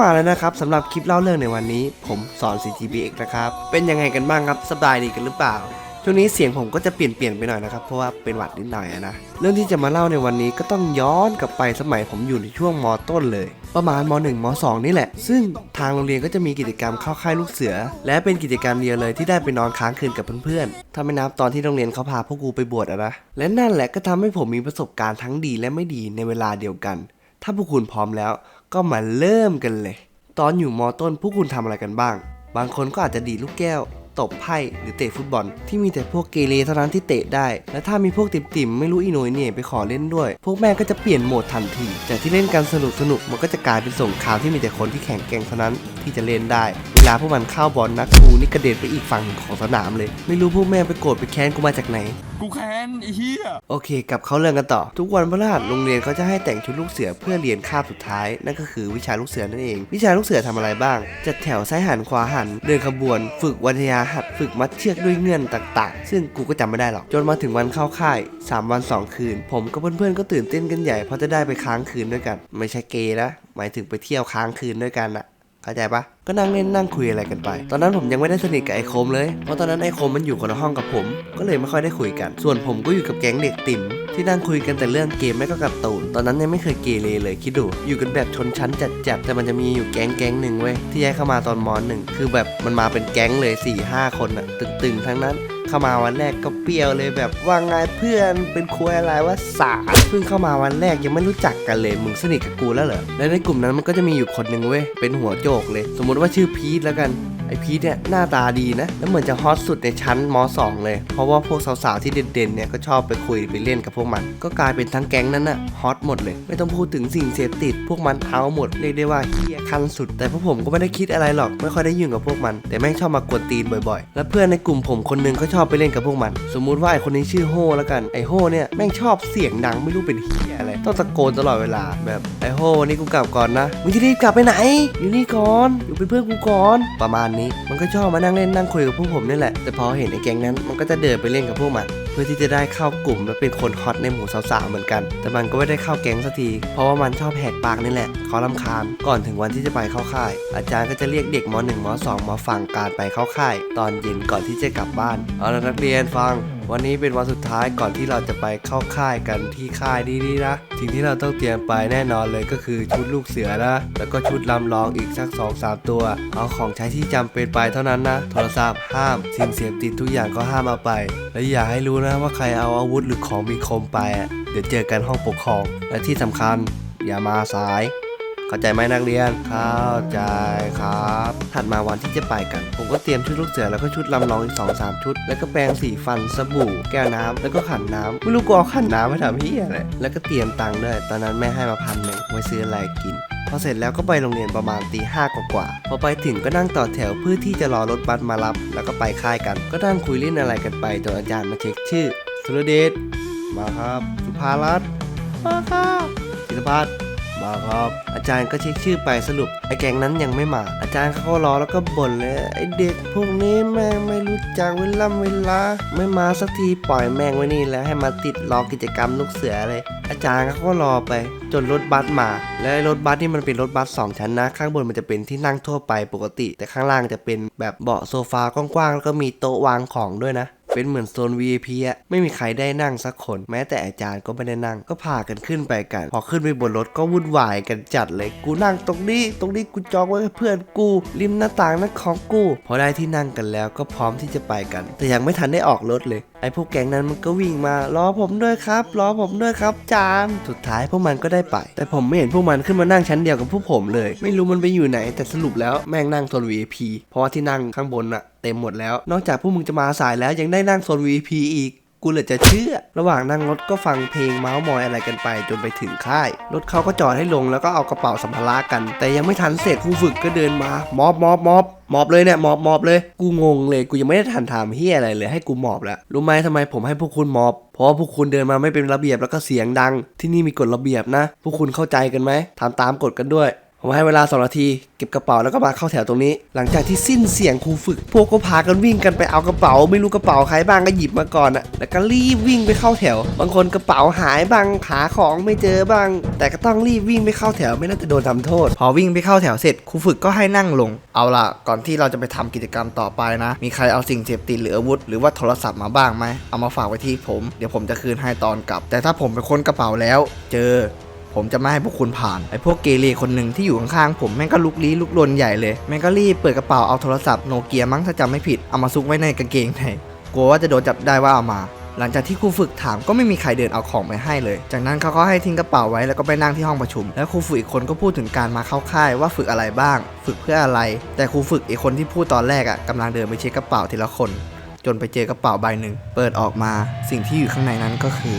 มาแล้วนะครับสำหรับคลิปเล่าเรื่องในวันนี้ ผมสอน CGBX นะครับ เป็นยังไงกันบ้างครับสบายดีกันหรือเปล่า ช่วงนี้เสียงผมก็จะเปลี่ยนเปลี่ยนๆไปหน่อยนะครับ เพราะว่าเป็นหวัดนิดหน่อยนะ เรื่องที่จะมาเล่าในวันนี้ก็ต้องย้อนกลับไปสมัยผมอยู่ในช่วงมต้นเลย ประมาณม 1 ม 2 นี่แหละ ซึ่งทางโรงเรียนก็จะมีกิจกรรมเข้าค่ายลูกเสือ และเป็นกิจกรรมเดียวเลยที่ได้ไปนอนค้างคืนกับเพื่อนๆถ้าไม่นับตอนที่โรงเรียนเขาพาพวกกูไปบวชอะนะ และนั่นแหละก็ทำให้ผมมีประสบการณ์ทั้งดีและไม่ดีในเวลาเดียวกัน ถ้าพวกคุณพร้อมแล้ว ก็มาเริ่มกันเลย ตอนอยู่มต้นพวกคุณทำอะไรกันบ้าง บางคนก็อาจจะดีลูกแก้ว ตบไพ่หรือเตะฟุตบอล ที่มีแต่พวกเกเรเท่านั้นที่เตะได้ และถ้ามีพวกติ่มๆไม่รู้อีโนยเนี่ยไปขอเล่นด้วย พวกแม่ก็จะเปลี่ยนโหมดทันที จากที่เล่นกันสนุกสนุกมันก็จะกลายเป็นสงครามที่มีแต่คนที่แข็งแกร่งเท่านั้นที่จะเล่นได้ เวลาพวกมันเข้าบอลนักกูนี่กระเด็นไปอีกฝั่งหนึ่งของสนามเลย ไม่รู้พวกแม่ไปโกรธไปแค้นกูมาจากไหน กูแค้นไอ้เหี้ย โอเคกลับเข้าเรื่องกันต่อ ทุกวันพฤหัสโรงเรียนเขาจะให้แต่งชุดลูกเสือเพื่อเรียนคาบสุดท้าย นั่นก็คือวิชาลูกเสือนั่นเอง วิชาลูกเสือทำอะไรบ้าง จัดแถวซ้ายหันขวาหัน เดินขบวน ฝึกวัทยาหัดฝึกมัดเชือกด้วยเงื่อนต่างๆ ซึ่งกูก็จำไม่ได้หรอก จนมาถึงวันเข้าค่าย 3 วัน 2 คืน ผมกับเพื่อนๆก็ตื่นเต้นกันใหญ่เพราะจะได้ไปค้างคืนด้วยกัน ไม่ใช่เกย์นะหมายถึงไปเที่ยวค้างคืนด้วยกันอะ เข้าใจปะก็นั่งเล่นนั่งคุยอะไรกันไป ตอนนั้นผมยังไม่ได้สนิทกับไอโคมเลย เพราะตอนนั้นไอโคมมันอยู่คนละห้องกับผม ก็เลยไม่ค่อยได้คุยกัน ส่วนผมก็อยู่กับแก๊งเด็กติ่มที่นั่งคุยกันแต่เรื่องเกมไม่ก็กับตูน ตอนนั้นยังไม่เคยเกเรเลยคิดดู อยู่กันแบบชนชั้นจัดๆ แต่มันจะมีอยู่แก๊งแก๊งหนึ่งเว้ยที่ย้ายเข้ามาตอนมอนหนึ่ง คือแบบมันมาเป็นแก๊งเลย4ี่ห้าคนอะตึงๆทั้งนั้น เข้ามาวันแรกก็เปรี้ยวเลยแบบว่าไงเพื่อนเป็นคุยอะไรว่าสาเพิ่งเข้ามาวันแรกยังไม่รู้จักกันเลยมึงสนิทกับกูแล้วเหรอและในกลุ่มนั้นมันก็จะมีอยู่คนหนึ่งเว้ยเป็นหัวโจกเลย สมมติว่าชื่อพีทแล้วกันไอพีทเนี่ยหน้าตาดีนะ แล้วเหมือนจะฮอตสุดในชั้นม 2 เลย เพราะว่าพวกสาวๆที่เด่นๆเนี่ยก็ชอบไปคุยไปเล่นกับพวกมัน ก็กลายเป็นทั้งแก๊งนั้นน่ะฮอตหมดเลย ไม่ต้องพูดถึงสิ่งเสพติด พวกมันเอาหมด เรียกได้ว่าเฮียคันสุด แต่พวกผมก็ไม่ได้คิดอะไรหรอก ไม่ค่อยได้ยุ่งกับพวกมัน แต่แม่งชอบมากวนตีนบ่อยๆ และเพื่อนในกลุ่มผมคนนึงก็ชอบไปเล่นกับพวกมัน สมมุติว่าไอคนนี้ชื่อโฮแล้วกัน ไอโฮเนี่ยแม่งชอบเสียงดังไม่รู้เป็นเฮียอะไร ต้องตะโกนตลอดเวลาแบบไอโฮวันนี้กูกลับก่อนนะ มึงจะรีบกลับไปไหน อยู่นี่ก่อน อยู่เป็นเพื่อนกูก่อน ประมาณนี้ มันก็ชอบมานั่งเล่นนั่งคุยกับพวกผมนี่แหละ แต่พอเห็นไอแก๊งนั้น มันก็จะเดินไปเล่นกับพวกมัน พื่อที่จะได้เข้ากลุ่มและเป็นคนฮอตในหมู่สาวๆเหมือนกัน แต่มันก็ไม่ได้เข้าแก๊งสักที เพราะว่ามันชอบแหกปากนี่แหละเขาลำคาญก่อนถึงวันที่จะไปเข้าค่าย อาจารย์ก็จะเรียกเด็กม .1 ม .2 มาฟังการไปเข้าค่าย ตอนเย็นก่อนที่จะกลับบ้านเอาละนักเรียนฟัง วันนี้เป็นวันสุดท้ายก่อนที่เราจะไปเข้าค่ายกันที่ค่ายนี้นี่นะ สิ่งที่เราต้องเตรียมไปแน่นอนเลยก็คือชุดลูกเสือนะ แล้วก็ชุดลำลองอีกสัก2อสามตัว เอาของใช้ที่จำเป็นไปเท่านั้นนะ โทรศัพท์ห้าม สิ่งเสพติดทุกอย่างก็ห้ามเอาไป และอย่าให้รู้นะว่าใครเอาอาวุธหรือของมีคมไป เดี๋ยวเจอกันห้องปกครอง และที่สำคัญอย่ามาสาย เข้าใจไหมนักเรียน เข้าใจครับ ถัดมาวันที่จะไปกัน ผมก็เตรียมชุดลูกเสือแล้วก็ชุดลำลองอีก2องสามชุด แล้วก็แปรงสีฟันสบู่ แก้วน้ำแล้วก็ขันน้ำไม่รู้กูเอาขันน้ำมาทำเฮียอะไรแล้วก็เตรียมตังค์ด้วย ตอนนั้นแม่ให้มาพันหนึ่งไว้ซื้ออะไรกินพอเสร็จแล้วก็ไปโรงเรียนประมาณตีห้ากว่าๆพอไปถึงก็นั่งต่อแถวเพื่อที่จะรอรถบัสมารับ แล้วก็ไปค่ายกัน ก็นั่งคุยเล่นอะไรกันไปจนอาจารย์มาเช็คชื่อสุรเดชมาครับ สุภารัตน์มาครับศิลพัฒน์ มาครับ อาจารย์ก็เช็คชื่อไปสรุปไอ้แกงนั้นยังไม่มา อาจารย์เขาก็รอแล้วก็บ่นเลยไอ้เด็กพวกนี้แม่งไม่รู้จักเวลาเวลา ไม่มาสักทีปล่อยแม่งไว้นี่แล้วให้มาติดรอกิจกรรมลูกเสือเลย อาจารย์เขาก็รอไป จนรถบัสมา และรถบัสนี่มันเป็นรถบัสสองชั้นนะ ข้างบนมันจะเป็นที่นั่งทั่วไปปกติ แต่ข้างล่างจะเป็นแบบเบาะโซฟากว้างๆแล้วก็มีโต๊ะวางของด้วยนะ เป็นเหมือนโซน VIP อะไม่มีใครได้นั่งสักคน แม้แต่อาจารย์ก็ไม่ได้นั่ง ก็พากันขึ้นไปกัน พอขึ้นไปบนรถก็วุ่นวายกันจัดเลย กูนั่งตรงนี้ ตรงนี้กูจองไว้ให้เพื่อนกู ริมหน้าต่างนั่นของกู พอได้ที่นั่งกันแล้วก็พร้อมที่จะไปกัน แต่ยังไม่ทันได้ออกรถเลย ไอ้พวกแก๊งนั้นมันก็วิ่งมา รอผมด้วยครับ รอผมด้วยครับจานสุดท้ายพวกมันก็ได้ไป แต่ผมไม่เห็นพวกมันขึ้นมานั่งชั้นเดียวกับพวกผมเลย ไม่รู้มันไปอยู่ไหน แต่สรุปแล้วแม่งนั่งโซน VIP เพราะว่าที่นั่งข้างบนอะ เต็มหมดแล้ว นอกจากพวกมึงจะมาสายแล้วยังได้นั่งโซน VIP อีกกูเลยจะเชื่อ ระหว่างนั่งรถก็ฟังเพลงเมาส์มอยอะไรกันไปจนไปถึงค่าย รถเขาก็จอดให้ลงแล้วก็เอากระเป๋าสัมภาระกัน แต่ยังไม่ทันเสร็จครูฝึกก็เดินมา มอบมอบมอบมอบเลยเนี่ยมอบมอบเลย กูงงเลยกูยังไม่ได้ทันถามเฮียอะไรเลยให้กูมอบแล้วรู้ไหมทำไมผมให้พวกคุณมอบ เพราะว่าพวกคุณเดินมาไม่เป็นระเบียบแล้วก็เสียงดัง ที่นี่มีกฎระเบียบนะ พวกคุณเข้าใจกันไหมทำตามกฎกันด้วย ผมให้เวลาสองนาที เก็บกระเป๋าแล้วก็มาเข้าแถวตรงนี้ หลังจากที่สิ้นเสียงครูฝึก พวกก็พากันวิ่งกันไปเอากระเป๋า ไม่รู้กระเป๋าใครบ้างก็หยิบมาก่อนอะแล้วก็รีบวิ่งไปเข้าแถว บางคนกระเป๋าหายบ้างหาของไม่เจอบ้าง แต่ก็ต้องรีบวิ่งไปเข้าแถวไม่น่าจะโดนทำโทษ พอวิ่งไปเข้าแถวเสร็จครูฝึกก็ให้นั่งลง เอาล่ะ ก่อนที่เราจะไปทำกิจกรรมต่อไปนะ มีใครเอาสิ่งเสพติดหรืออาวุธ หรือว่าโทรศัพท์มาบ้างไหมเอามาฝากไว้ที่ผม เดี๋ยวผมจะคืนให้ตอนกลับ แต่ถ้าผมไปค้นกระเป๋าแล้ว เจอ ผมจะไม่ให้พวกคุณผ่านไอ้พวกเกเรคนหนึ่งที่อยู่ข้างๆผมแม่งก็ลุกลี้ลุกลนใหญ่เลยแม่งก็รีบเปิดกระเป๋าเอาโทรศัพท์โนเกียมั้งถ้าจำไม่ผิดเอามาซุกไว้ในกางเกงในกลัวว่าจะโดนจับได้ว่าเอามา หลังจากที่ครูฝึกถามก็ไม่มีใครเดินเอาของไปให้เลย จากนั้นเขาก็ให้ทิ้งกระเป๋าไว้แล้วก็ไปนั่งที่ห้องประชุม แล้วครูฝึกอีกคนก็พูดถึงการมาเข้าค่ายว่าฝึกอะไรบ้าง ฝึกเพื่ออะไร แต่ครูฝึกอีกคนที่พูดตอนแรกอะกำลังเดินไปเช็คกระเป๋าทีละคน จนไปเจอกระเป๋าใบหนึ่งเปิดออกมาสิ่งที่อยู่ข้างในนั้นก็คือ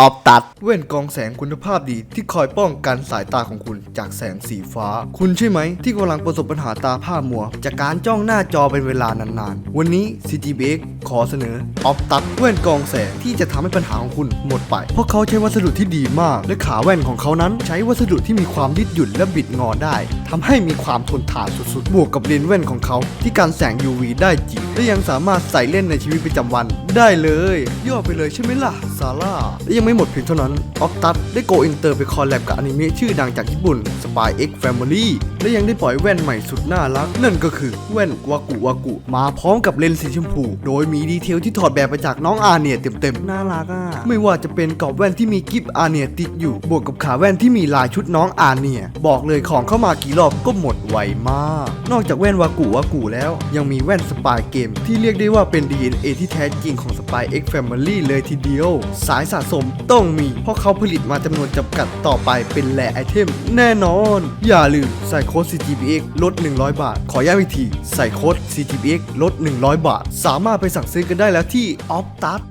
ออฟตัดเว่นกองแสงคุณภาพดีที่คอยป้องกันสายตาของคุณจากแสงสีฟ้า คุณใช่ไหม ที่กำลังประสบปัญหาตาผ้ามัว จากการจ้องหน้าจอเป็นเวลานานๆ วันนี้ CTBX ขอเสนอออฟตัดแว่นกองแสงที่จะทำให้ปัญหาของคุณหมดไป เพราะเขาใช้วัสดุที่ดีมาก และขาแว่นของเขานั้น ใช้วัสดุที่มีความยืดหยุ่นและบิดงอได้ทำให้มีความทนทานสุดๆ บวกกับเลนส์แว่นของเขา ที่การแสง UV ได้จริงและยังสามารถใส่เล่นในชีวิตประจำวัน ได้เลย ย่อไปเลยใช่ไหมล่ะซาร่าและยังไม่หมดเพียงเท่านั้นออ t ตัสได้โกอินเตอร์ไปคอลแลบกับอนิเมะชื่อดังจากญี่ปุ่น Spy X Family และยังได้ปล่อยแว่นใหม่สุดน่ารัก นั่นก็คือแว่นวากุวากุ มาพร้อมกับเลนส์สีชมพู โดยมีดีเทลที่ถอดแบบมาจากน้องอาเนียเต็มๆ น่ารักอะ ไม่ว่าจะเป็นกรอบแว่นที่มีกิฟอาเนียติดอยู่ บวกกับขาแว่นที่มีลายชุดน้องอาเนีย บอกเลยของเข้ามากี่รอบก็หมดไวมาก นอกจากแว่นวากุวากุแล้ว ยังมีแว่นสปายเกมที่เรียกได้ว่าเป็น DNA ที่แท้จริงของ Spy X Family เลยทีเดียว สายสะสมต้องมี เพราะเขาผลิตมาจำนวนจำกัดต่อไปเป็นแหล่ไอเทม แน่นอน อย่าลืมใส่โค้ด CGBX ลด 100 บาท ขอย้ำอีกทีใส่โค้ด CGBX ลด 100 บาท สามารถไปสั่งซื้อกันได้แล้วที่ Optus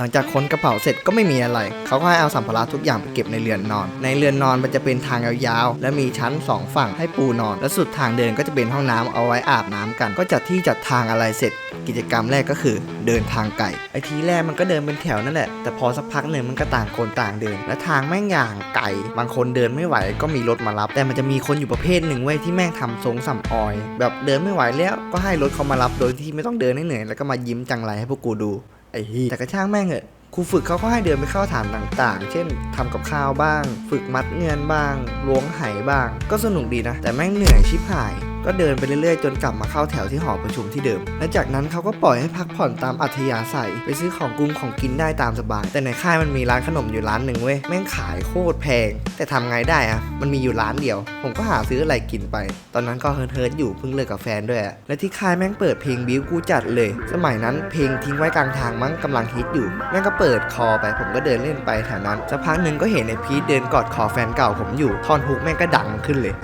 หลังจากค้นกระเป๋าเสร็จก็ไม่มีอะไร เขาก็ให้เอาสัมภาระทุกอย่างไปเก็บในเรือนนอน ในเรือนนอนมันจะเป็นทางยาวๆ และมีชั้น 2 ฝั่งให้ปูนอน และสุดทางเดินก็จะเป็นห้องน้ำเอาไว้อาบน้ำกัน ก็จัดที่จัดทางอะไรเสร็จ กิจกรรมแรกก็คือเดินทางไกลไอทีแรกมันก็เดินเป็นแถวนั่นแหละ แต่พอสักพักหนึ่งมันก็ต่างคนต่างเดิน และทางแม่งอย่างไกลบางคนเดินไม่ไหวก็มีรถมารับ แต่มันจะมีคนอยู่ประเภทหนึ่งเว้ยที่แม่งทำทรงสัมออย แบบเดินไม่ไหวแล้วก็ให้รถเขามารับโดยที่ไม่ต้องเดินให้เหนื่อยแล้วก็มายิ้มจังไรให้พวกกูดูไอ้ฮีแต่กระช่างแม่งเหอะครูฝึกเขาก็ให้เดินไปเข้าฐานต่างๆ เช่นทำกับข้าวบ้าง ฝึกมัดเงินบ้างล้วงไหบ้าง ก็สนุกดีนะ แต่แม่งเหนื่อยชิบหาย ก็เดินไปเรื่อยๆ จนกลับมาเข้าแถวที่หอประชุมที่เดิม และจากนั้นเขาก็ปล่อยให้พักผ่อนตามอัธยาศัย ไปซื้อของกรุงของกินได้ตามสบาย แต่ในค่ายมันมีร้านขนมอยู่ร้านหนึ่งเว้ย แม่งขายโคตรแพง แต่ทำไงได้อะมันมีอยู่ร้านเดียว ผมก็หาซื้ออะไรกินไป ตอนนั้นก็เฮิร์ทๆอยู่เพิ่งเลิกกับแฟนด้วยอะและที่ค่ายแม่งเปิดเพลงบิวกูจัดเลย สมัยนั้นเพลงทิ้งไว้กลางทางมั้งกำลังฮิตอยู่ แม่งก็เปิดคอไป ผมก็เดินเล่นไปแถวนั้นสักพักหนึ่งก็เห็นไอ้พีทเดินกอดคอแฟนเก่าผมอยู่ ท่อนฮุกแม่งก็ดังขึ้นเลย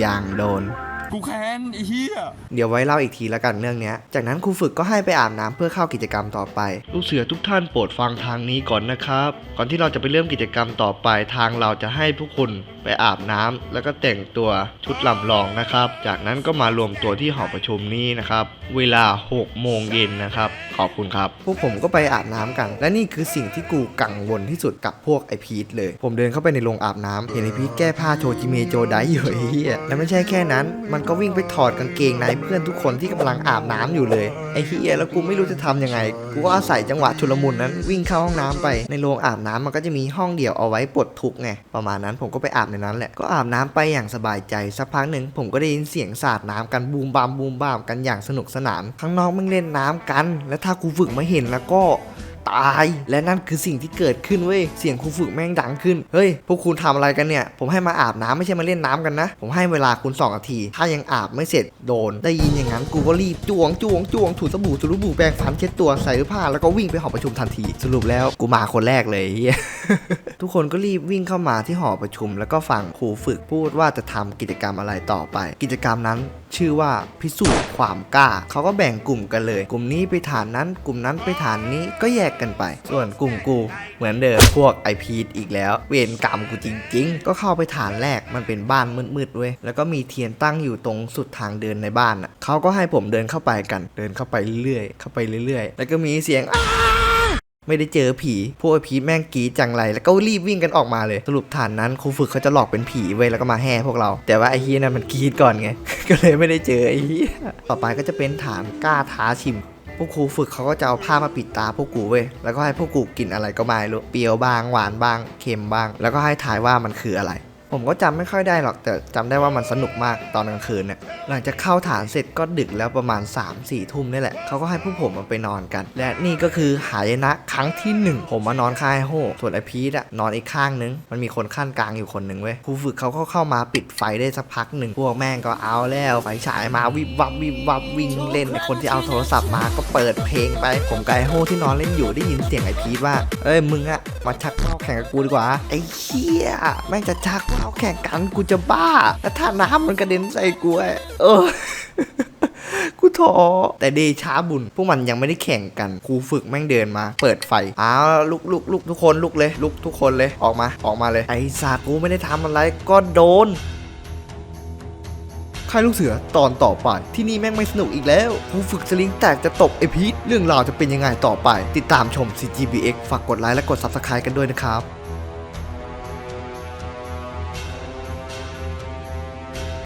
อย่างโดน กูแค้นไอ้เหี้ยเดี๋ยวไว้เล่าอีกทีแล้วกันเรื่องเนี้ย จากนั้นครูฝึกก็ให้ไปอาบน้ำเพื่อเข้ากิจกรรมต่อไป ลูกเสือทุกท่านโปรดฟังทางนี้ก่อนนะครับ ก่อนที่เราจะไปเริ่มกิจกรรมต่อไปทางเราจะให้ผู้คนไปอาบน้ำแล้วก็แต่งตัวชุดลำลองนะครับ จากนั้นก็มารวมตัวที่หอประชุมนี้นะครับ เวลา 6 โมงเย็นนะครับ ขอบคุณครับ พวกผมก็ไปอาบน้ำกัน และนี่คือสิ่งที่กูกังวลที่สุดกับพวกไอพีทเลย ผมเดินเข้าไปในโรงอาบน้ำเห็นไอพีทแก้ผ้าโชจิเมโจไดอยู่เหี้ยและไม่ใช่แค่นั้น มันก็วิ่งไปถอดกางเกงในเพื่อนทุกคนที่กำลังอาบน้ำอยู่เลย ไอ้เหี้ยแล้วกูไม่รู้จะทำยังไง กูก็อาศัยจังหวะชุลมุนนั้นวิ่งเข้าห้องน้ำไป ในโรงอาบน้ำมันก็จะมีห้องเดี่ยวเอาไว้ปลดทุกข์ไง ประมาณนั้นผมก็ไปอาบในนั้นแหละ ก็อาบน้ำไปอย่างสบายใจ สักพักหนึ่งผมก็ได้ยินเสียงสาดน้ำกันบูมบามบูมบามกันอย่างสนุกสนาน ข้างนอกมึงเล่นน้ำกัน แล้วถ้ากูฝึกมาเห็นแล้วก็ ตาย และนั่นคือสิ่งที่เกิดขึ้นเว้ยเสียงครูฝึกแม่งดังขึ้นเฮ้ยพวกคุณทำอะไรกันเนี่ยผมให้มาอาบน้ำไม่ใช่มาเล่นน้ำกันนะ ผมให้เวลาคุณ2นาที ถ้ายังอาบไม่เสร็จโดน ได้ยินอย่างนั้นกูก็รีบจวงจวงจวงถูสบู่ถูสบู่แปรงฟันเช็ดตัวใส่เสื้อผ้าแล้วก็วิ่งไปหอประชุมทันที สรุปแล้วกูมาคนแรกเลยเฮียทุกคนก็รีบวิ่งเข้ามาที่หอประชุม แล้วก็ฟังครูฝึกพูดว่าจะทำกิจกรรมอะไรต่อไป กิจกรรมนั้น ชื่อว่าพิสูจน์ความกล้า เขาก็แบ่งกลุ่มกันเลย กลุ่มนี้ไปฐานนั้น กลุ่มนั้นไปฐานนี้ก็แยกกันไป ส่วนกลุ่มกู เหมือนเดิมพวกไอพีดอีกแล้ว เวรกรรมกูจริง ๆ ก็เข้าไปฐานแรกมันเป็นบ้านมืดๆเว้ยแล้วก็มีเทียนตั้งอยู่ตรงสุดทางเดินในบ้านอะเขาก็ให้ผมเดินเข้าไปกัน เดินเข้าไปเรื่อยๆเข้าไปเรื่อยๆ แล้วก็มีเสียง ไม่ได้เจอผี พวกไอ้พีแม่งกรีดจังไร แล้วก็รีบวิ่งกันออกมาเลย สรุปฐานนั้นครูฝึกเขาจะหลอกเป็นผีไว้ยแล้วก็มาแห่พวกเรา แต่ว่าไอ้เฮียนั้นมันกรีดก่อนไง ก็เลยไม่ได้เจอไอ้เฮียต่อไปก็จะเป็นฐานกล้าท้าชิม พวกครูฝึกเขาก็จะเอาผ้ามาปิดตาพวกกูเว้ย แล้วก็ให้พวกกูกินอะไรก็ไม่รู้ เปรี้ยวบ้าง หวานบ้าง เค็มบ้าง แล้วก็ให้ทายว่ามันคืออะไร ผมก็จำไม่ค่อยได้หรอกแต่จำได้ว่ามันสนุกมากตอนกลางคืนเนี่ยหลังจากเข้าฐานเสร็จก็ดึกแล้วประมาณ 3 4ทุ่มนี่แหละเขาก็ให้พวกผมมาไปนอนกัน และนี่ก็คือหายนะครั้งที่ 1 ผมมานอนค่ายโฮส่วนไอพีทอะนอนอีกข้างนึง มันมีคนขั้นกลางอยู่คนหนึ่งเว้ยครูฝึกเขาก็เข้ามาปิดไฟได้สักพักหนึ่งพวกแม่งก็เอาแล้วไฟฉายมาวิบวับวิบวับวิ่งเล่นไอคนที่เอาโทรศัพท์มาก็เปิดเพลงไป ผมกับไอโฮที่นอนเล่นอยู่ได้ยินเสียงไอพีทว่าเอ้ยมึงอะมาชักเป้าแข่งกับกูดีกว่าไอ้เหี้ยแม่งจะชักาแข่งกันกูจะบ้า แล้วถ้าน้ำมันกระเด็นใส่กูอ้เออกูท้อแต่เดช้าบุญ พวกมันยังไม่ได้แข่งกันครูฝึกแม่งเดินมา เปิดไฟอ้าวลุกลุกลุกทุกคนลุกเลย ลุกทุกคนเลยออกมาออกมาเลย ไอ้สากูไม่ได้ทำอะไรก็โดนค่ายลูกเสือตอนต่อไป ที่นี่แม่งไม่สนุกอีกแล้วครูฝึกสลิงแตกจะตบไอพีทเรื่องราวจะเป็นยังไงต่อไป ติดตามชม CGBX ฝากกดไลค์และกด Subscribe กันด้วยนะครับ